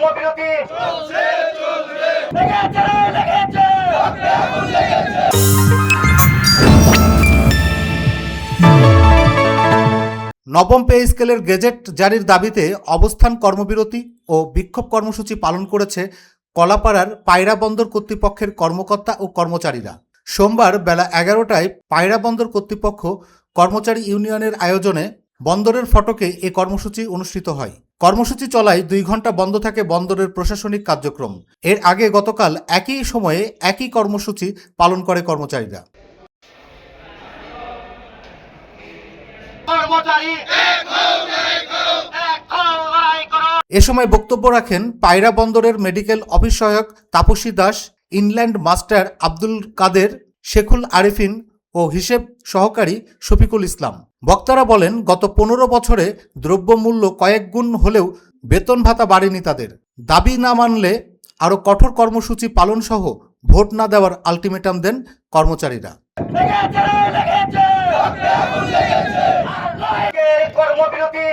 কর্মবিরতি নবম পে স্কেলের গেজেট জারির দাবিতে অবস্থান কর্মবিরতি ও বিক্ষোভ কর্মসূচি পালন করেছে কলাপাড়ার পায়রা বন্দর কর্তৃপক্ষের কর্মকর্তা ও কর্মচারীরা। সোমবার বেলা এগারোটায় পায়রা বন্দর কর্তৃপক্ষ কর্মচারী ইউনিয়নের আয়োজনে বন্দরের ফটকে এ কর্মসূচি অনুষ্ঠিত হয়। কর্মসূচি চলায় দুই ঘণ্টা বন্ধ থাকে বন্দরের প্রশাসনিক কার্যক্রম। এর আগে গতকাল একই সময়ে একই কর্মসূচি পালন করে কর্মচারীরা। এ সময় বক্তব্য রাখেন পায়রা বন্দরের মেডিকেল অফিস সহায়ক তাপসী দাস ইনল্যান্ড মাস্টার আব্দুল কাদের শেখুল আরিফিন ও হিসেব সহকারী শফিকুল ইসলাম। বক্তারা বলেন গত পনেরো বছরে দ্রব্যমূল্য কয়েক গুণ হলেও বেতন ভাতা বাড়েনি তাদের দাবি না মানলে আরও কঠোর কর্মসূচি পালনসহ ভোট না দেওয়ার আলটিমেটাম দেন কর্মচারীরা কর্মবিরতি